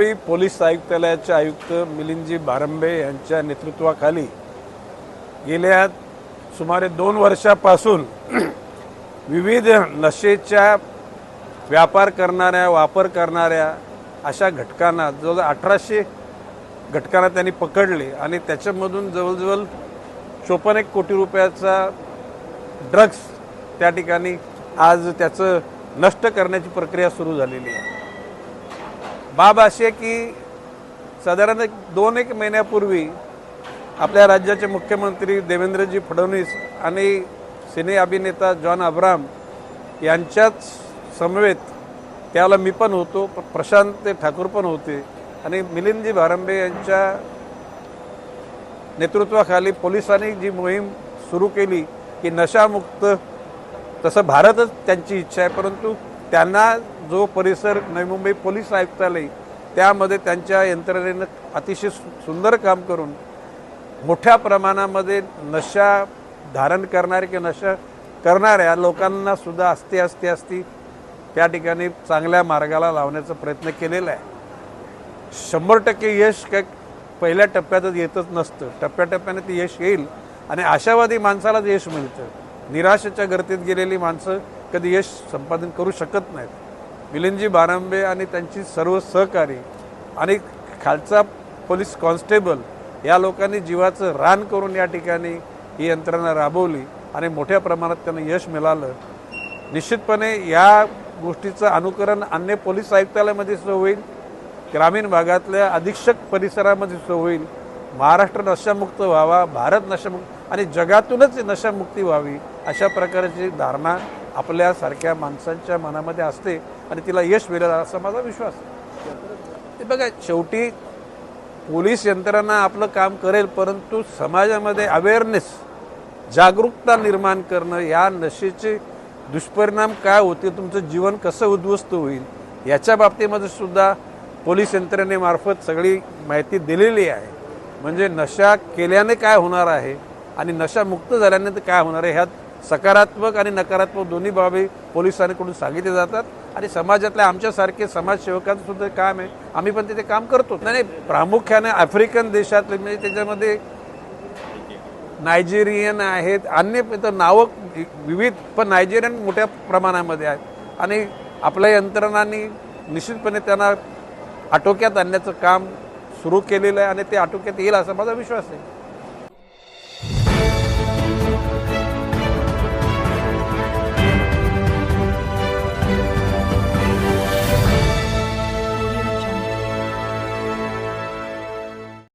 Mumbai police आयुक्तालयाचे आयुक्त मिलिंदजी बारंबे यांच्या नेतृत्वाखाली गेल्या सुमारे दोन वर्षापासून विविध नशेच्या व्यापार करणाऱ्या वापर करणाऱ्या अशा घटकांना जवळजवळ अठराशे घटकांना त्यांनी पकडले आणि त्याच्यामधून जवळजवळ चोपन्न एक कोटी रुपयाचा ड्रग्स त्या ठिकाणी आज त्याचं नष्ट करण्याची प्रक्रिया सुरू झालेली आहे. बाब अशी आहे की साधारण एक दोन एक महिन्यापूर्वी आपल्या राज्याचे मुख्यमंत्री देवेंद्रजी फडणवीस आणि सिने अभिनेता जॉन अब्राम यांच्याच समवेत त्याला मी पण होतो प्रशांत ठाकूर पण होते आणि मिलिंदजी भारंबे यांच्या नेतृत्वाखाली पोलिसांनी जी मोहीम सुरू केली की नशामुक्त तसं भारतच त्यांची इच्छा आहे परंतु त्यांना जो परिसर नवी मुंबई पोलीस आयुक्तालय त्यामध्ये त्यांच्या यंत्रणेनं अतिशय सु- सुंदर काम करून मोठ्या प्रमाणामध्ये नशा धारण करणारे किंवा नशा करणाऱ्या लोकांना सुद्धा असती असती असती त्या ठिकाणी चांगल्या मार्गाला लावण्याचा प्रयत्न केलेला आहे. शंभर टक्के यश काय पहिल्या टप्प्यातच येतच नसतं. टप्प्याटप्प्याने ते यश येईल आणि आशावादी माणसालाच यश मिळतं. निराशेच्या गर्दीत गेलेली माणसं कधी यश संपादन करू शकत नाहीत. मिलिंदजी बारांबे आणि त्यांची सर्व सहकारी आणि खालचा पोलीस कॉन्स्टेबल या लोकांनी जीवाचं रान करून या ठिकाणी ही यंत्रणा राबवली आणि मोठ्या प्रमाणात त्यांना यश मिळालं. निश्चितपणे या गोष्टीचं अनुकरण अन्य पोलीस आयुक्तालयामध्ये सुद्धा होईल ग्रामीण भागातल्या अधीक्षक परिसरामध्ये सुद्धा होईल महाराष्ट्र नशामुक्त व्हावा भारत नशामुक्त आणि जगातूनच नशामुक्ती व्हावी अशा प्रकारची धारणा आपल्यासारख्या माणसांच्या मनामध्ये असते आणि तिला यश मिळेल असा माझा विश्वास. ते बघा शेवटी पोलीस यंत्रणा आपलं काम करेल परंतु समाजामध्ये अवेअरनेस जागरूकता निर्माण करणं या नशेचे दुष्परिणाम काय होतील तुमचं जीवन कसं उद्ध्वस्त होईल याच्या बाबतीमध्ये सुद्धा पोलीस यंत्रणेमार्फत सगळी माहिती दिलेली आहे. म्हणजे नशा केल्याने काय होणार आहे आणि नशामुक्त झाल्यानंतर काय होणार आहे ह्यात सकारात्मक आणि नकारात्मक दोन्ही बाबी पोलिसांकडून सांगितले जातात. आणि समाजातल्या आमच्यासारखे समाजसेवकांचं सुद्धा काम आहे. आम्ही पण तिथे काम करतो. नाही प्रामुख्याने आफ्रिकन देशातले म्हणजे त्याच्यामध्ये नायजेरियन आहेत. अन्य इथं नावं विविध पण नायजेरियन मोठ्या प्रमाणामध्ये आहेत. आणि आपल्या यंत्रणांनी निश्चितपणे त्यांना आटोक्यात आणण्याचं काम सुरू केलेलं आहे आणि ते आटोक्यात येईल असा माझा विश्वास आहे.